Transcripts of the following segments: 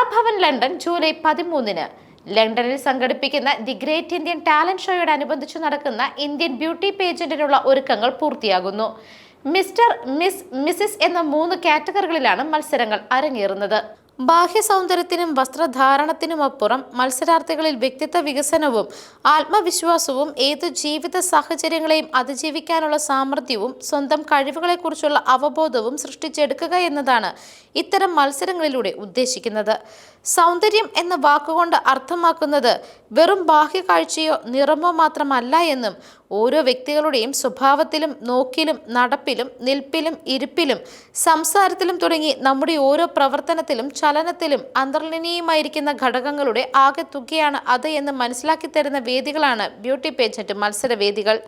Kalabhavan London July പതിമൂന്നിന്. ലണ്ടനിൽ സംഘടിപ്പിക്കുന്ന ദി ഗ്രേറ്റ് ഇന്ത്യൻ ടാലന്റ് ഷോയോടനുബന്ധിച്ച് നടക്കുന്ന ഇന്ത്യൻ ബ്യൂട്ടി പേജന്റിനുള്ള ഒരുക്കങ്ങൾ പൂർത്തിയാകുന്നു. മിസ്റ്റർ മിസ് മിസിസ് എന്ന മൂന്ന് കാറ്റഗറികളിലാണ് മത്സരങ്ങൾ അരങ്ങേറുന്നത്. ബാഹ്യ സൗന്ദര്യത്തിനും വസ്ത്രധാരണത്തിനുമപ്പുറം മത്സരാർത്ഥികളിൽ വ്യക്തിത്വ വികസനവും ആത്മവിശ്വാസവും ഏതു ജീവിത സാഹചര്യങ്ങളെയും അതിജീവിക്കാനുള്ള സാമർഥ്യവും സ്വന്തം കഴിവുകളെക്കുറിച്ചുള്ള അവബോധവും സൃഷ്ടിച്ചെടുക്കുക എന്നതാണ് ഇത്തരം മത്സരങ്ങളിലൂടെ ഉദ്ദേശിക്കുന്നത്. സൗന്ദര്യം എന്ന വാക്കുകൊണ്ട് അർത്ഥമാക്കുന്നത് വെറും ബാഹ്യ കാഴ്ചയോ നിറമോ മാത്രമല്ല എന്നും ഓരോ വ്യക്തികളുടെയും സ്വഭാവത്തിലും നോക്കിലും നടപ്പിലും നിൽപ്പിലും ഇരിപ്പിലും സംസാരത്തിലും തുടങ്ങി നമ്മുടെ ഓരോ പ്രവർത്തനത്തിലും ചലനത്തിലും അന്തർലീനീയമായിരിക്കുന്ന ഘടകങ്ങളുടെ ആകെ തുകയാണ് അത് എന്ന് മനസ്സിലാക്കി തരുന്ന വേദികളാണ് ബ്യൂട്ടി പേജന്റ് മത്സരവേദികൾ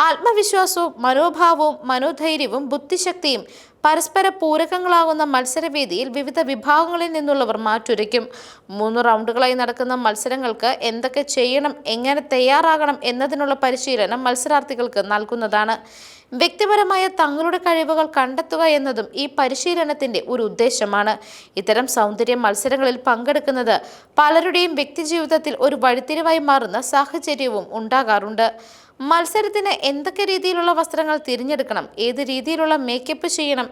ആത്മവിശ്വാസവും മനോഭാവവും മനോധൈര്യവും ബുദ്ധിശക്തിയും പരസ്പര പൂരകങ്ങളാകുന്ന മത്സരവേദിയിൽ വിവിധ വിഭാഗങ്ങളിൽ നിന്നുള്ളവർ മാറ്റുരയ്ക്കും. മൂന്ന് റൗണ്ടുകളായി നടക്കുന്ന മത്സരങ്ങൾക്ക് എന്തൊക്കെ ചെയ്യണം എങ്ങനെ തയ്യാറാകണം എന്നതിനുള്ള പരിശീലനം മത്സരാർത്ഥികൾക്ക് നൽകുന്നതാണ്. വ്യക്തിപരമായ തങ്ങളുടെ കഴിവുകൾ കണ്ടെത്തുക എന്നതും ഈ പരിശീലനത്തിന്റെ ഒരു ഉദ്ദേശമാണ്. ഇത്തരം സൗന്ദര്യ മത്സരങ്ങളിൽ പങ്കെടുക്കുന്നത് പലരുടെയും വ്യക്തിജീവിതത്തിൽ ഒരു വഴിത്തിരിവായി മാറുന്ന സാഹചര്യവും ഉണ്ടാകാറുണ്ട്. മത്സരത്തിന് എന്തൊക്കെ രീതിയിലുള്ള വസ്ത്രങ്ങൾ തിരഞ്ഞെടുക്കണം ഏത് രീതിയിലുള്ള മേക്കപ്പ് ചെയ്യണം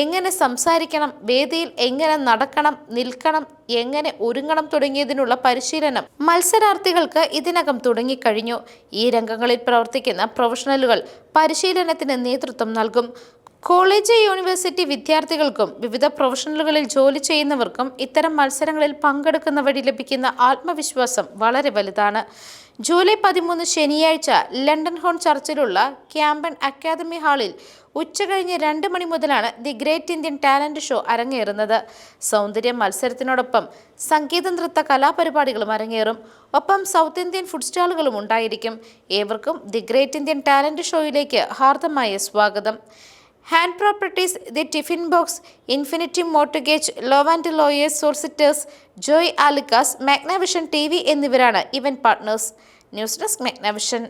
എങ്ങനെ സംസാരിക്കണം വേദിയിൽ എങ്ങനെ നടക്കണം നിൽക്കണം എങ്ങനെ ഒരുങ്ങണം തുടങ്ങിയതിനുള്ള പരിശീലനം മത്സരാർത്ഥികൾക്ക് ഇതിനകം തുടങ്ങിക്കഴിഞ്ഞു. ഈ രംഗങ്ങളിൽ പ്രവർത്തിക്കുന്ന പ്രൊഫഷണലുകൾ പരിശീലനത്തിന് നേതൃത്വം നൽകും. കോളേജ് യൂണിവേഴ്സിറ്റി വിദ്യാർത്ഥികൾക്കും വിവിധ പ്രൊഫഷണലുകളിൽ ജോലി ചെയ്യുന്നവർക്കും ഇത്തരം മത്സരങ്ങളിൽ പങ്കെടുക്കുന്ന വഴി ലഭിക്കുന്ന ആത്മവിശ്വാസം വളരെ വലുതാണ്. ജൂലൈ പതിമൂന്ന് ശനിയാഴ്ച ലണ്ടൻ ഹോൺ ചർച്ചിലുള്ള ക്യാമ്പൺ അക്കാദമി ഹാളിൽ ഉച്ച ഉച്ചകഴിഞ്ഞ് രണ്ട് മണി മുതലാണ് the great Indian talent show അരങ്ങേറുന്നത്. സൗന്ദര്യ മത്സരത്തിനോടൊപ്പം സംഗീത നൃത്ത കലാപരിപാടികളും അരങ്ങേറും. ഒപ്പം സൗത്ത് ഇന്ത്യൻ ഫുഡ് സ്റ്റാളുകളും ഉണ്ടായിരിക്കും. ഏവർക്കും ദി ഗ്രേറ്റ് ഇന്ത്യൻ ടാലന്റ് ഷോയിലേക്ക് ഹാർദമായ സ്വാഗതം. Hand properties the tiffin box infinity mortgage law and lawyers solicitors Joy Alukkas Magnavision T V എന്നിവരാണ് event partners news desk Magnavision